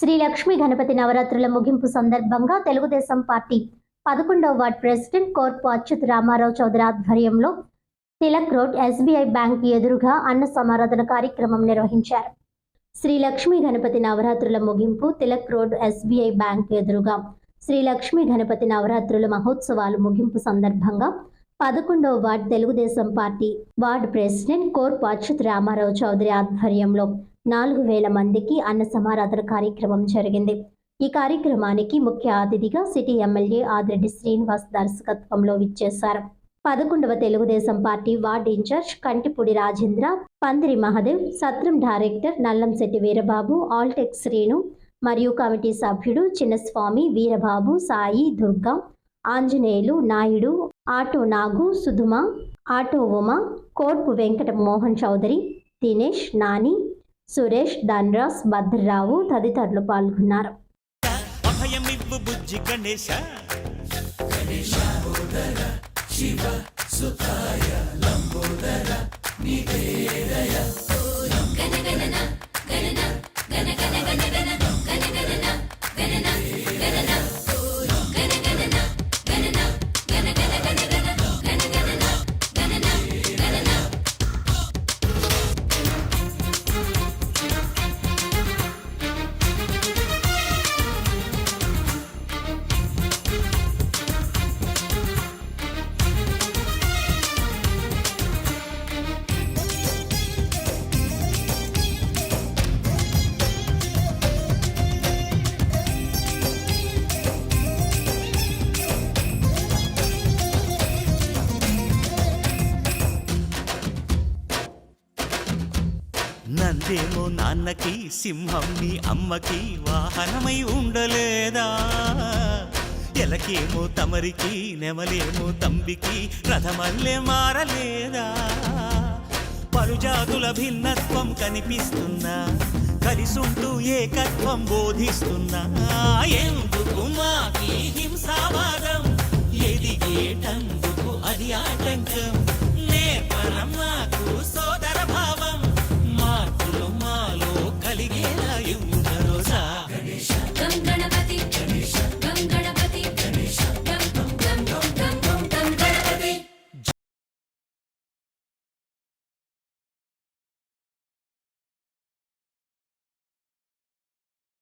శ్రీ లక్ష్మీ గణపతి నవరాత్రుల ముగింపు సందర్భంగా తెలుగుదేశం పార్టీ పదకొండవ వార్డ్ ప్రెసిడెంట్ కోర్పు అచ్యుత్ రామారావు చౌదరి ఆధ్వర్యంలో తిలక్ రోడ్ ఎస్బీఐ బ్యాంక్ ఎదురుగా అన్న సమారాధన కార్యక్రమం నిర్వహించారు. శ్రీ లక్ష్మీ గణపతి నవరాత్రుల ముగింపు తిలక్ రోడ్ ఎస్బీఐ బ్యాంక్ ఎదురుగా శ్రీ లక్ష్మీ గణపతి నవరాత్రుల మహోత్సవాలు ముగింపు సందర్భంగా పదకొండవ ward Telugudesam party ward president Korpu Achyut Ramarao Chowdary ఆధ్వర్యంలో నాలుగు వేల మందికి అన్న సమారాధన కార్యక్రమం జరిగింది. ఈ కార్యక్రమానికి ముఖ్య అతిథిగా సిటీ ఎమ్మెల్యే ఆదిరెడ్డి శ్రీనివాస్ దర్శకత్వంలో విచ్చేశారు. పదకొండవ Telugudesam party ward incharge Kantipudi Rajendra Pandiri Mahadev సత్రం డైరెక్టర్ నల్లంశెట్టి వీరబాబు ఆల్టెక్ శ్రీను మరియు కమిటీ సభ్యుడు చిన్నస్వామి వీరబాబు సాయి దుర్గా ఆంజనేయులు నాయుడు ఆటో నాగు సుధుమ ఆటో ఉమ కోర్పు వెంకట మోహన్ చౌదరి దినేష్ నాని సురేష్ ధనరాజ్ భద్రరావు తదితరులు పాల్గొన్నారు. నందేమో నాన్నకి సింహం నీ అమ్మకి వాహనమై ఉండలేదా? ఎలకేమో తమరికి నెమలేమో తంబికి రథమల్లే మారలేదా? పలుజాతుల భిన్నత్వం కనిపిస్తున్నా కలిసుంటూ ఏకత్వం బోధిస్తున్నా ఎందుకు మాకి హింసావాదం?